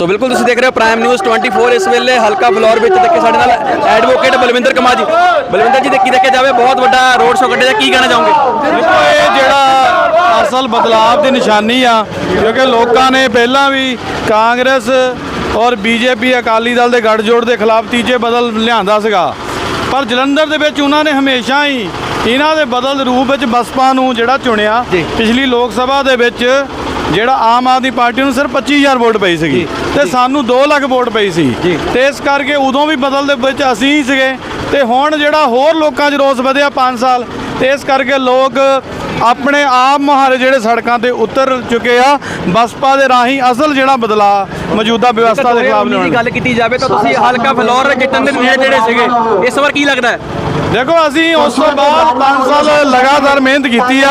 ਸੋ ਬਿਲਕੁਲ ਤੁਸੀਂ ਦੇਖ ਰਹੇ ਹੋ ਪ੍ਰਾਈਮ ਨਿਊਜ਼ 24 ਇਸ ਵੇਲੇ ਹਲਕਾ ਫਲੋਰ ਵਿੱਚ ਦੇਖੇ ਸਾਡੇ ਨਾਲ ਐਡਵੋਕੇਟ ਬਲਵਿੰਦਰ ਕੁਮਾਰ ਜੀ। ਬਲਵਿੰਦਰ ਜੀ ਦੇ ਕੀ ਦੇਖਿਆ ਜਾਵੇ ਬਹੁਤ ਵੱਡਾ ਰੋਡ ਸ਼ੋਅ ਕੱਢਿਆ। ਕੀ ਕਹਿਣਾ ਚਾਹੋਗੇ? ਦੇਖੋ ਇਹ ਜਿਹੜਾ ਅਸਲ ਬਦਲਾਵ ਦੀ ਨਿਸ਼ਾਨੀ ਆ ਕਿਉਂਕਿ ਲੋਕਾਂ ਨੇ ਪਹਿਲਾਂ ਵੀ ਕਾਂਗਰਸ ਔਰ ਬੀਜੇਪੀ ਅਕਾਲੀ ਦਲ ਦੇ ਗੱਠਜੋੜ ਦੇ ਖਿਲਾਫ ਤੀਜੇ ਬਦਲ ਲਿਆਂਦਾ ਸੀਗਾ। ਪਰ ਜਲੰਧਰ ਦੇ ਵਿੱਚ ਉਹਨਾਂ ਨੇ ਹਮੇਸ਼ਾ ਹੀ ਇਹਨਾਂ ਦੇ ਬਦਲ ਰੂਪ ਵਿੱਚ ਬਸਪਾ ਨੂੰ ਜਿਹੜਾ ਚੁਣਿਆ। ਪਿਛਲੀ ਲੋਕ ਸਭਾ ਦੇ ਵਿੱਚ ਜਿਹੜਾ ਆਮ ਆਦਮੀ ਪਾਰਟੀ ਨੂੰ ਸਿਰਫ 25000 ਵੋਟ ਪਈ ਸੀਗੀ ਤੇ ਸਾਨੂੰ 2 ਲੱਖ ਵੋਟ ਪਈ ਸੀ। ਤੇ ਇਸ ਕਰਕੇ ਉਦੋਂ ਵੀ ਬਦਲ ਦੇ ਵਿੱਚ ਅਸੀਂ ਹੀ ਸੀਗੇ। ਤੇ ਹੁਣ ਜਿਹੜਾ ਹੋਰ ਲੋਕਾਂ 'ਚ ਰੋਸ ਵਧਿਆ 5 ਸਾਲ ਤੇ ਇਸ ਕਰਕੇ ਲੋਕ ਆਪਣੇ ਆਪ ਮੁਹਾਰੇ ਜਿਹੜੇ ਸੜਕਾਂ ਤੇ ਉਤਰ ਚੁੱਕੇ ਆ ਬਸਪਾ ਦੇ ਰਾਹੀਂ ਅਸਲ ਜਿਹੜਾ ਬਦਲਾ ਮੌਜੂਦਾ ਵਿਵਸਥਾ ਦੇ ਖਿਲਾਫ ਦੀ ਲਿਆਉਣ। ਗੱਲ ਕੀਤੀ ਜਾਵੇ ਤਾਂ ਤੁਸੀਂ ਹਲਕਾ ਫਲੋਰ ਜਿੱਤਣ ਦੇ ਨੇੜੇ ਜਿਹੜੇ ਸੀਗੇ ਇਸ ਵਾਰ ਕੀ ਲੱਗਦਾ ਹੈ? ਦੇਖੋ ਅਸੀਂ ਉਸ ਤੋਂ ਬਾਅਦ 5 ਸਾਲ ਲਗਾਤਾਰ ਮਿਹਨਤ ਕੀਤੀ ਆ।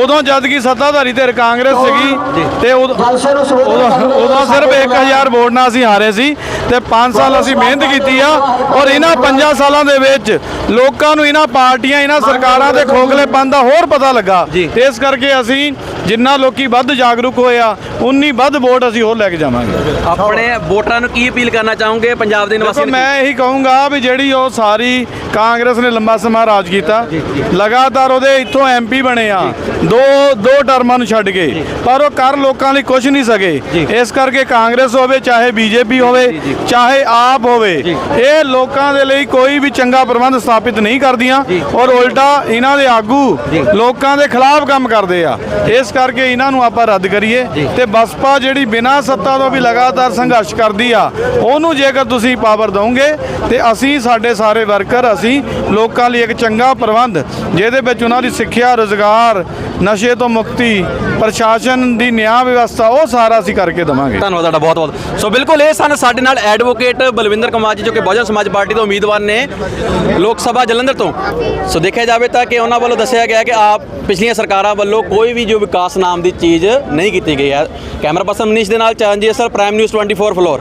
ਉਦੋਂ ਜਦ ਕਿ ਸੱਤਾਧਾਰੀ ਧਿਰ ਕਾਂਗਰਸ ਸੀਗੀ ਤੇ ਉਦੋਂ ਸਿਰਫ 1000 ਵੋਟ ਨਾਲ ਅਸੀਂ ਹਾਰੇ ਸੀ। ਤੇ 5 ਸਾਲ ਅਸੀਂ ਮਿਹਨਤ ਕੀਤੀ ਆ ਔਰ ਇਹਨਾਂ 5 ਸਾਲਾਂ ਦੇ ਵਿੱਚ ਲੋਕਾਂ ਨੂੰ ਇਹਨਾਂ ਪਾਰਟੀਆਂ ਇਹਨਾਂ ਸਰਕਾਰਾਂ ਦੇ ਖੋਖਲੇਪਨ ਦਾ ਹੋਰ ਪਤਾ ਲੱਗਾ। ਤੇ ਇਸ ਕਰਕੇ ਅਸੀਂ ਜਿੰਨਾ ਲੋਕੀ ਵੱਧ ਜਾਗਰੂਕ ਹੋਏ ਆ ਉਨੀ ਵੱਧ ਵੋਟ ਅਸੀਂ ਹੋਰ ਲੈ ਕੇ ਜਾਵਾਂਗੇ। ਆਪਣੇ ਵੋਟਰਾਂ ਨੂੰ ਕੀ ਅਪੀਲ ਕਰਨਾ ਚਾਹੋਗੇ ਪੰਜਾਬ ਦੇ ਨਿਵਾਸੀਆਂ ਨੂੰ ਮੈਂ ਇਹੀ ਕਹੂੰਗਾ ਵੀ ਜਿਹੜੀ ਉਹ ਸਾਰੀ ਕਾਂਗਰਸ ਨੇ ਲੰਬਾ ਸਮਾਂ ਰਾਜ ਕੀਤਾ ਲਗਾਤਾਰ ਉਹਦੇ ਇੱਥੋਂ ਐਮਪੀ ਬਣੇ ਆ। ਦੋ ਦੋ ਟਰਮਾਂ ਨੂੰ ਛੱਡ ਕੇ। ਪਰ ਉਹ ਕਰ ਲੋਕਾਂ ਲਈ ਕੁਝ ਨਹੀਂ ਸਕੇ। ਇਸ ਕਰਕੇ ਕਾਂਗਰਸ ਹੋਵੇ ਚਾਹੇ ਬੀਜੇਪੀ ਹੋਵੇ ਚਾਹੇ ਆਪ ਹੋਵੇ ਇਹ ਲੋਕਾਂ ਦੇ ਲਈ ਕੋਈ ਵੀ ਚੰਗਾ ਪ੍ਰਬੰਧ ਸਥਾਪਿਤ ਨਹੀਂ ਕਰਦੀਆਂ ਔਰ ਉਲਟਾ ਇਹਨਾਂ ਦੇ ਆਗੂ ਲੋਕਾਂ ਦੇ ਖਿਲਾਫ ਕੰਮ ਕਰਦੇ ਆ। ਇਸ ਕਰਕੇ ਇਹਨਾਂ ਨੂੰ ਆਪਾਂ ਰੱਦ ਕਰੀਏ ਤੇ ਬਸਪਾ ਜਿਹੜੀ ਬਿਨਾਂ ਸੱਤਾ ਤੋਂ ਵੀ ਲਗਾਤਾਰ ਸੰਘਰਸ਼ ਕਰਦੀ ਆ ਉਹਨੂੰ ਜੇਕਰ ਤੁਸੀਂ ਪਾਵਰ ਦੋਗੇ ਤੇ ਅਸੀਂ ਸਾਡੇ ਸਾਰੇ ਵਰਕਰ ਅਸੀਂ ਲੋਕਾਂ ਲਈ ਇੱਕ ਚੰਗਾ ਪ੍ਰਬੰਧ ਜਿਹਦੇ ਵਿੱਚ ਉਹਨਾਂ ਦੀ ਸਿੱਖਿਆ ਰੋਜ਼ਗਾਰ ਨਸ਼ੇ ਤੋਂ ਮੁਕਤੀ ਪ੍ਰਸ਼ਾਸਨ ਦੀ ਨਿਆਂ ਵਿਵਸਥਾ ਉਹ ਸਾਰਾ ਅਸੀਂ ਕਰਕੇ ਦਵਾਂਗੇ। ਧੰਨਵਾਦ ਤੁਹਾਡਾ ਬਹੁਤ ਬਹੁਤ ਸੋ ਬਿਲਕੁਲ ਇਹ ਸਨ ਸਾਡੇ ਨਾਲ ਐਡਵੋਕੇਟ ਬਲਵਿੰਦਰ ਕੁਮਾਰ ਜੀ, ਜੋ ਕਿ ਬਹੁਜਨ ਸਮਾਜ ਪਾਰਟੀ ਦੇ ਉਮੀਦਵਾਰ ਨੇ ਲੋਕ ਸਭਾ ਜਲੰਧਰ ਤੋਂ। ਸੋ ਦੇਖਿਆ ਜਾਵੇ ਤਾਂ ਕਿ ਉਹਨਾਂ ਵੱਲੋਂ ਦੱਸਿਆ ਗਿਆ ਕਿ ਆਪ ਪਿਛਲੀਆਂ ਸਰਕਾਰਾਂ ਵੱਲੋਂ ਕੋਈ ਵੀ ਜੋ ਵਿਕਾਸ ਨਾਮ ਦੀ ਚੀਜ਼ ਨਹੀਂ ਕੀਤੀ ਗਈ ਹੈ। ਕੈਮਰਾ ਪਰਸਨ ਮਨੀਸ਼ ਦੇ ਨਾਲ Charanjit sir prime news 24 floor